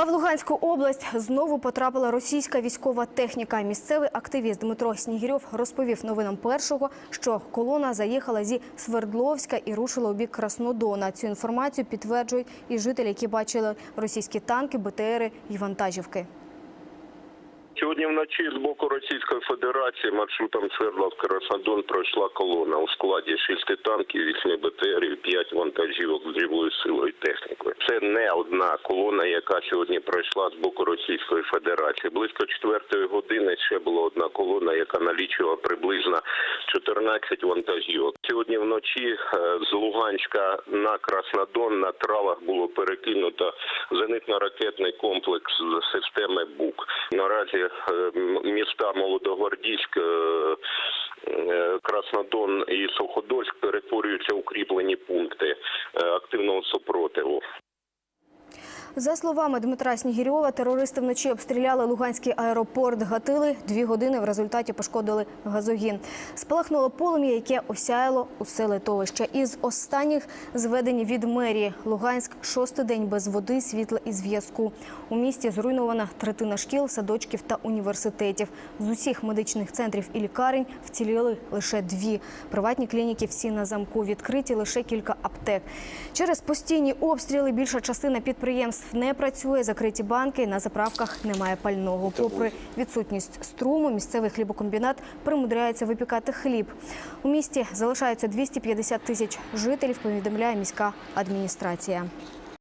А в Луганську область знову потрапила російська військова техніка. Місцевий активіст Дмитро Снігірьов розповів новинам першого, що колона заїхала зі Свердловська і рушила у бік Краснодона. Цю інформацію підтверджують і жителі, які бачили російські танки, БТРи і вантажівки. Сьогодні вночі з боку Російської Федерації маршрутом Свердловська-Краснодон пройшла колона у складі шести танків, 8 БТРів, 5 одна колона, яка сьогодні пройшла з боку Російської Федерації. Близько четвертої години ще була одна колона, яка налічувала приблизно 14 вантажівок. Сьогодні вночі е, з Луганська на Краснодон на травах було перекинуто зенитно-ракетний комплекс системи БУК. Наразі е, міста Молодогвардійськ, е, Краснодон і Суходольськ перетворюються укріплені пункти активного супротиву. За словами Дмитра Снігірьова, терористи вночі обстріляли Луганський аеропорт, гатили дві години. В результаті пошкодили газогін. Спалахнуло полум'я, яке осяяло усе литовище. Із останніх зведені від мерії. Луганськ шостий день без води, світла і зв'язку. У місті зруйнована третина шкіл, садочків та університетів. З усіх медичних центрів і лікарень вціліли лише дві. Приватні клініки всі на замку відкриті лише кілька аптек. Через постійні обстріли більша частина підприємств не працює. Закриті банки на заправках немає пального. Попри відсутність струму, місцевий хлібокомбінат примудряється випікати хліб. У місті залишається 250 тисяч жителів. Повідомляє міська адміністрація.